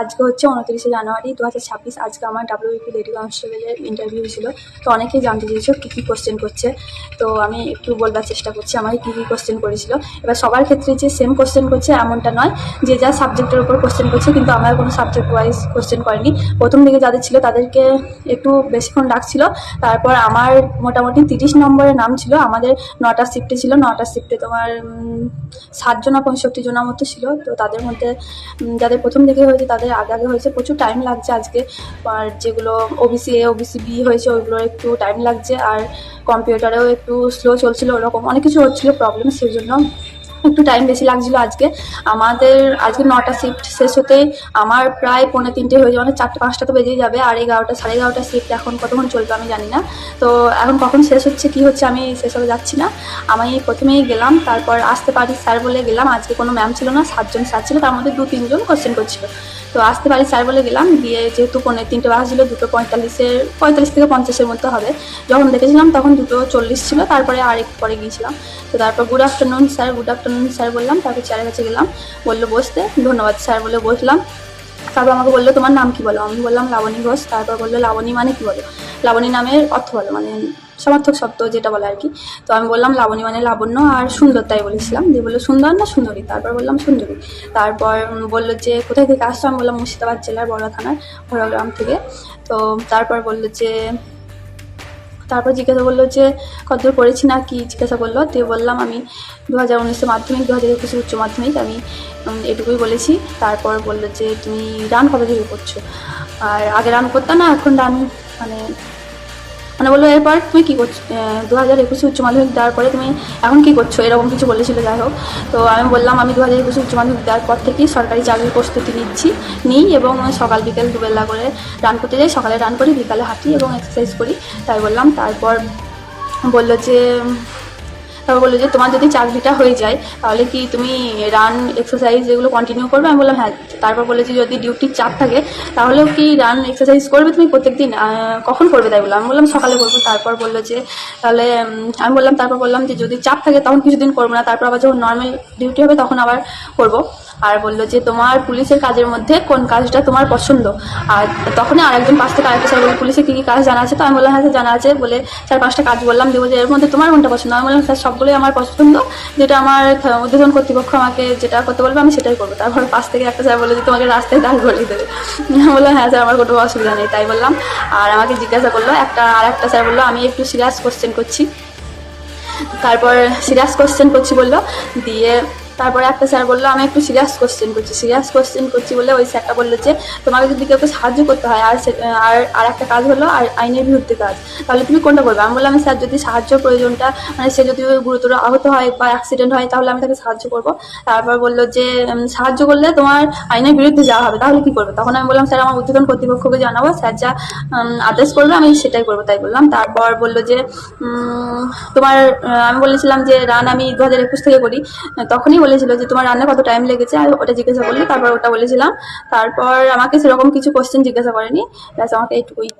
আজকে হচ্ছে উনত্রিশে জানুয়ারি দু হাজার ছাব্বিশ আজকে আমার ডাব্লিউপি লেডি কনস্টেবলের ইন্টারভিউ ছিল। তো অনেকেই জানতে চেয়েছো কী কী কোশ্চেন করছে। তো আমি একটু বলবার চেষ্টা করছি আমাকে কী কী কোশ্চেন করেছিল। এবার সবার ক্ষেত্রে যে সেম কোশ্চেন করছে এমনটা নয় যে যা সাবজেক্টের উপর কোশ্চেন করছে কিন্তু আমার কোনো সাবজেক্ট ওয়াইজ কোশ্চেন করেনি। প্রথম দিকে যাদের ছিল তাদেরকে একটু বেশিক্ষণ ডাকছিল। তারপর আমার মোটামুটি তিরিশ নম্বরের নাম ছিল। আমাদের নটা শিফটে ছিল। নটা শিফটে তোমার উম, ষাটজন না পঁয়ষট্টি জনের মতো ছিল। তো তাদের মধ্যে যাদের প্রথম দিকে হয়েছে তাদের আগে আগে হয়েছে, প্রচুর টাইম লাগছে আজকে। আর যেগুলো ওবিসি এ ওবিসি বি হয়েছে, ওইগুলো একটু টাইম লাগছে। আর কম্পিউটারেও একটু স্লো চলছিল ওরকম। অনেক কিছু হচ্ছিল প্রবলেম সেই জন্য একটু টাইম বেশি লাগছিল আজকে। আমাদের আজকে নটা শিফট শেষ হতেই আমার প্রায় পৌনে তিনটে হয়ে যাবে মানে চারটে, পাঁচটা তো বেজেই যাবে। আর এগারোটা, সাড়ে এগারোটা শিফট এখন কতক্ষণ চলবে আমি জানি না। তো এখন কখন শেষ হচ্ছে, কি হচ্ছে আমি সেসবে যাচ্ছি না। আমি প্রথমেই গেলাম, তারপর আসতে পারি। স্যার বলে গেলাম, আজকে কোনো ম্যাম ছিল না, সাতজন স্যার ছিল, তার মধ্যে দু তিনজন কোশ্চেন করছিল। তো আসতে পারি স্যার বলে গেলাম গিয়ে যেহেতু পনেরো, তিনটে বাস ছিল, দুটো পঁয়তাল্লিশের, পঁয়তাল্লিশ থেকে পঞ্চাশের মধ্যে হবে। যখন দেখেছিলাম তখন দুটো চল্লিশ ছিল, তারপরে আর একটু পরে গিয়েছিলাম। তো তারপর good afternoon sir good afternoon sir বললাম, তারপর স্যারের কাছে গেলাম, বলল বসতে, ধন্যবাদ স্যার বলে বসলাম। তারপর আমাকে বলল, তোমার নাম কি বলো? আমি বললাম, লাবণী ঘোষ। তারপর বলল, লাবণী মানে কি বলো? লাবণী নামের অর্থ বলো মানে সমার্থক শব্দ যেটা বলে আর কি। তো আমি বললাম, লাবণী মানে লাবণ্য আর সুন্দর তাই বলেছিলাম। দিয়ে বলল, সুন্দর না সুন্দরী? তারপর বললাম, সুন্দরী। তারপর বলল যে, কোথায় থেকে আসছো? আমি বললাম, মুর্শিদাবাদ জেলার বড়া থানার বড়গ্রাম থেকে। তো তারপর বলল যে তারপর জিজ্ঞাসা করল যে কতদূর পড়েছি না কি? জিজ্ঞাসা করল। তো বললাম, আমি দু হাজার উনিশে মাধ্যমিক দু হাজার একুশে উচ্চ মাধ্যমিক, আমি এটুকুই বলেছি। তারপর বলল যে, তুমি রান কবে থেকে করছ? আর আগে রান করতাম না, এখন রান মানে মানে বলল, এরপর তুমি কী করছ দু হাজার একুশে উচ্চ মাধ্যমিক দেওয়ার পরে তুমি এখন কী করছ? এরকম কিছু বলেছিলো, যাই হোক। তো আমি বললাম, আমি দু হাজার একুশে উচ্চ মাধ্যমিক দেওয়ার পর থেকেই সরকারি চাকরির প্রস্তুতি নিচ্ছি, নিই এবং সকাল বিকেল দুবেলা করে রান করতে যাই। সকালে রান করি, বিকালে হাঁটি এবং এক্সারসাইজ করি। তাই বললাম। তারপর বলল যে তারপর বলল যে তোমার যদি চাকরিটা হয়ে যায়, তাহলে কি তুমি রান এক্সারসাইজ এগুলো কন্টিনিউ করবে? আমি বললাম হ্যাঁ। তারপর বলল যে যদি ডিউটির চাপ থাকে, তাহলেও কি রান এক্সারসাইজ করবে তুমি প্রত্যেকদিন? কখন করবে? তাই বললাম। আমি বললাম, সকালে করব। তারপর বলল যে, তাহলে আমি বললাম, তারপর বললাম যে যদি চাপ থাকে, তখন কিছুদিন করব না। তারপর আবার যখন নর্মাল ডিউটি হবে, তখন আবার করব। আর বলল যে, তোমার পুলিশের কাজের মধ্যে কোন কাজটা তোমার পছন্দ? আর তখনই আরেকজন পাশ থেকে আরেকটা স্যার বলল, পুলিশে কী কী কাজ জানা আছে? তো আমি বললাম হ্যাঁ জানা আছে। বলে চার পাঁচটা কাজ বললাম, দেবো যে, এর মধ্যে তোমার কোনটা পছন্দ? আমি বললাম, স্যার, সবগুলোই আমার পছন্দ। যেটা আমার ঊর্ধ্বতন কর্তৃপক্ষ আমাকে যেটা করতে বলবে, আমি সেটাই করব। তারপর পাশ থেকে একটা স্যার বলল যে, তোমাকে রাস্তায় দাঁড় করিয়ে দেবে। আমি বললাম হ্যাঁ স্যার, আমার কোনো অসুবিধা নেই। তাই বললাম। আর আমাকে জিজ্ঞাসা করল, একটা আর একটা স্যার বলল, আমি একটু সিরিয়াস কোশ্চেন করছি। তারপর সিরিয়াস কোশ্চেন করছি বলল, দিয়ে তারপরে একটা স্যার বলল, আমি একটু সিরিয়াস কোশ্চেন করছি সিরিয়াস কোশ্চেন করছি বলে ওই স্যারটা বলল যে, তোমাকে যদি কেউ সাহায্য করতে হয়, আর আর আর একটা কাজ হলো, আর আইনের বিরুদ্ধে কাজ, তাহলে তুমি কোনটা করবে? আমি বললাম, স্যার, যদি সাহায্য প্রয়োজনটা মানে সে যদি গুরুতর আহত হয় বা অ্যাক্সিডেন্ট হয়, তাহলে আমি তাকে সাহায্য করব। তারপর বলল যে সাহায্য করলে তোমার আইনের বিরুদ্ধে যাওয়া হবে, তাহলে কি করবে? তখন আমি বললাম, স্যার, আমার উদ্বোধন কর্তৃপক্ষকে জানাব, স্যার যা আদেশ করবে, আমি সেটাই করব, তাই বললাম। তারপর বলল যে তোমার আমি বলেছিলাম যে রান আমি দু হাজার একুশ থেকে করি। তখনই বলেছিল যে তোমার রান্না কত টাইম লেগেছে আর ওটা জিজ্ঞাসা করলি তারপর ওটা বলেছিলাম। তারপর আমাকে সেরকম কিছু কোশ্চেন জিজ্ঞাসা করেনি। ব্যাস, আমাকে এইটুকুই।